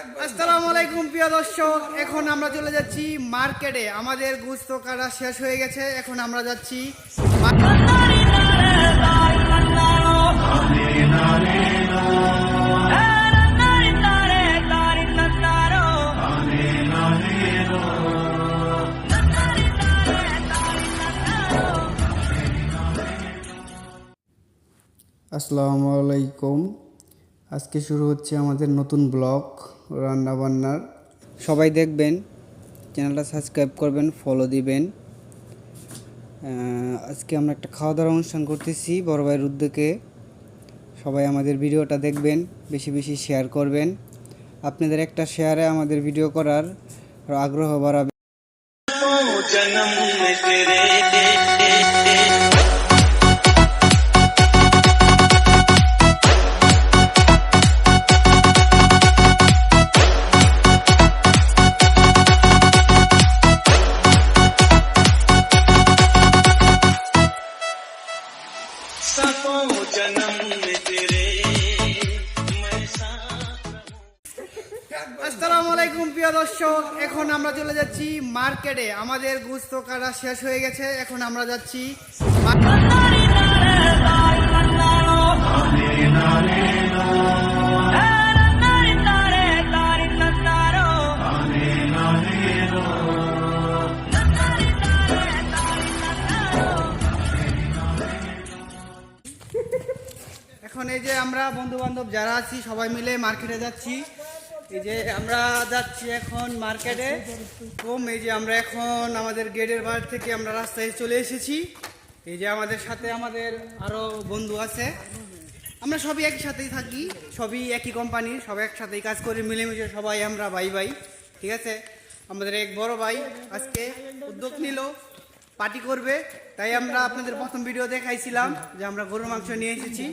আসসালামু আলাইকুম প্রিয় দর্শক। এখন আমরা চলে যাচ্ছি মার্কেটে। আমাদের গুস্ত কাটা শেষ হয়ে গেছে। এখন আমরা যাচ্ছি আসসালামু আলাইকুম আজকে শুরু হচ্ছে আমাদের নতুন ব্লগ। রান্নাবান্নার। সবাই দেখবেন, চ্যানেলটা সাবস্ক্রাইব করবেন ফলো দিবেন। আজকে আমরা একটা খাওয়া দাওয়ার অনুষ্ঠান করতেছি বড় ভাইয়ের উদ্যোগে। সবাই আমাদের ভিডিওটা দেখবেন, বেশি বেশি শেয়ার করবেন। আপনাদের একটা শেয়ারে আমাদের ভিডিও করার আগ্রহ বাড়াবে। জনম দর্শক, এখন আমরা চলে যাচ্ছি মার্কেটে। আমাদের গুস্ত কাটা শেষ হয়ে গেছে, এখন আমরা যাচ্ছি এখন এই যে আমরা বন্ধু বান্ধব যারা আছি, সবাই মিলে মার্কেটে যাচ্ছি। এই যে আমরা যাচ্ছি এখন মার্কেটে। কম, এই যে আমরা এখন আমাদের গেটের বার থেকে আমরা রাস্তায় চলে এসেছি। এই যে আমাদের সাথে আমাদের আরও বন্ধু আছে। আমরা সবই একই সাথেই থাকি, সবই একই কোম্পানির সবাই একসাথেই কাজ করি, মিলেমিশে সবাই আমরা ভাই ভাই, ঠিক আছে? আমাদের এক বড় ভাই আজকে উদ্যোগ নিল, পার্টি করবে। তাই আমরা আপনাদের প্রথম ভিডিও দেখাইছিলাম যে আমরা গরুর মাংস নিয়ে এসেছি।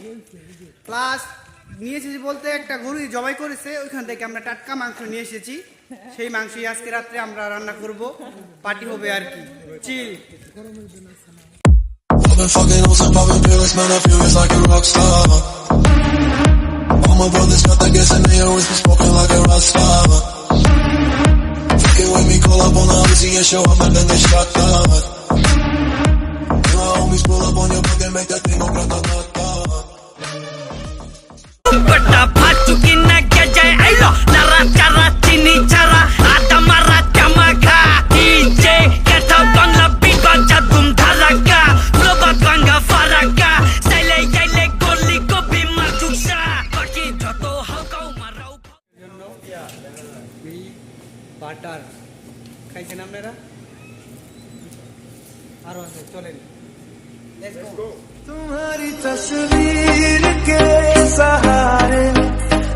প্লাস নিয়ে এসেছি বলতে একটা গরু জবাই করেছে ওইখান থেকে আমরা টাটকা মাংস নিয়ে এসেছি সেই মাংসই আজকে রাত্রে আমরা রান্না করব পার্টি হবে আর কি চিল been fucking on some pills, man, I feel it's like a rock star. All my brothers got that gas and they always been smoking like a rock star. Fucking with me, call up on the Uzi and show up and then they shot that. down. My homies pull up on your block and make that thing तुम्हारी तस्वीर के सहारे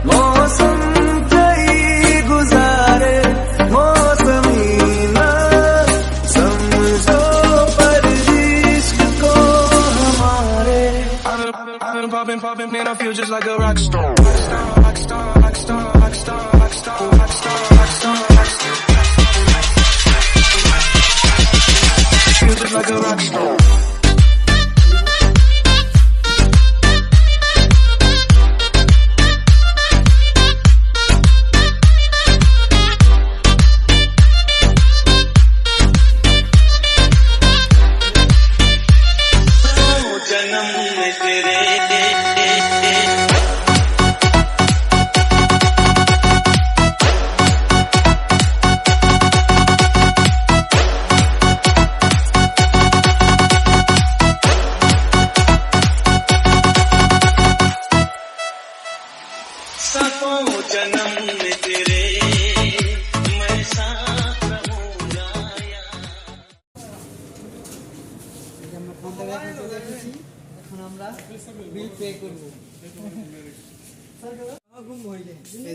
मौसम कई गुजारे मौसमी ना समझो पर को हमारे I've been, I've been popping, popping, man, I feel just like a rock star. এই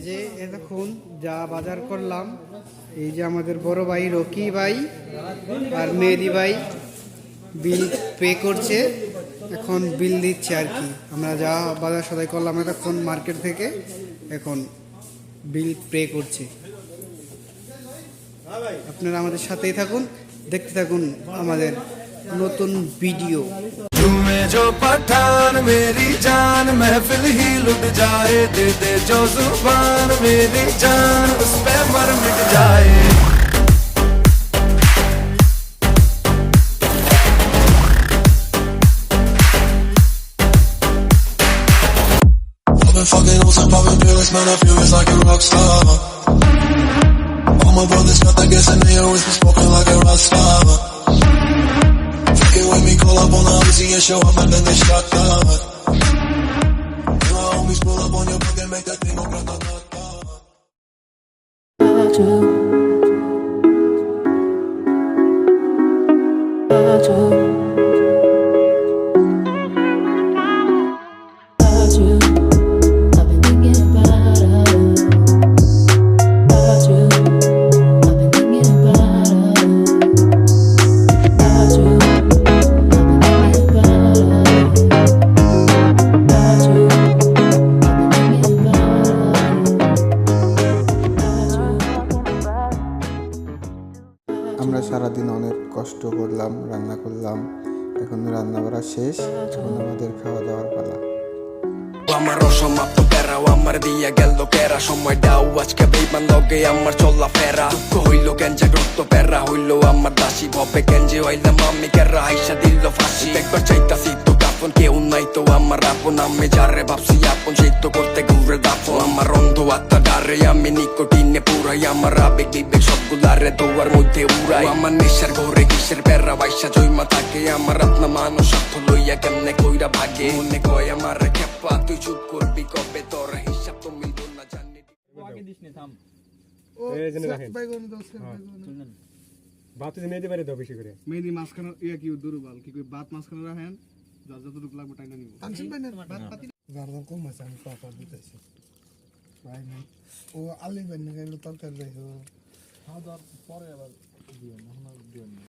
যে এতক্ষণ যা বাজার করলাম, এই যে আমাদের বড় ভাই রকি ভাই আর মেহেদি ভাই বিল পে করছে, এখন বিল দিচ্ছে আর কি। আমরা যা বাজার সদাই করলাম এতক্ষণ মার্কেট থেকে। এখন বিল পে করছে আপনারা আমাদের সাথেই থাকুন দেখতে থাকুন আমাদের নতুন ভিডিও तुम्हें जो पठान मेरी जान महफिल ही लुट जाए दे दे जो जुबान मेरी जान उस पे मर मिट जाए Pills, man, I feel just like a rock star. All my brothers got that gas and they always been smoking like a rock star. Fucking with me, call up on the Uzi and show up and then they shot down. And my homies pull up on your block and make that thing go সারাদিন অনেক কষ্ট করলাম, রান্না করলাম। এখন রান্না করা শেষ, এখন আমাদের খাওয়া দাওয়ার পালা। আমার অসমাপ্ত প্যারা আমার দিয়া গেল প্যারা। সময় ডাউ আজকে বেইমান লগে আমার চলা ফেরা হইল হইল গ্রস্ত প্যারা হইল আমার দাসী। ভবে গেঞ্জে হইলাম আমি কেরা হাইসা দিল ফাঁসি। একবার চাইতাছি তো কাপন কেউ নাই তো আমার আপন আমি যারে ভাবছি আপন সেই তো করতে ঘুরে দাফন আমার অন্ধ আত্মা ডারে আমি নিকটিনে পুরাই আমার আবেগ বিবেক সবগুলারে দোয়ার মধ্যে উড়াই আমার নেশার ঘরে কিসের প্যারা বাইসা জয়মা থাকে আমার আপনা মানুষ স্বার্থ লইয়া কেমনে কইরা ভাগে মনে কয় আমার খেপা তুই চুপ করবি কবে তোর হিসাব তো মিলবো না জানি মেহেদি মাঝখানে ইয়ে কি দুর্বল কি কই বাত মাঝখানে রাখেন যা যতটুকু লাগবে টাইনা নিব ও আলি বান্না গেল তরকারি দেখো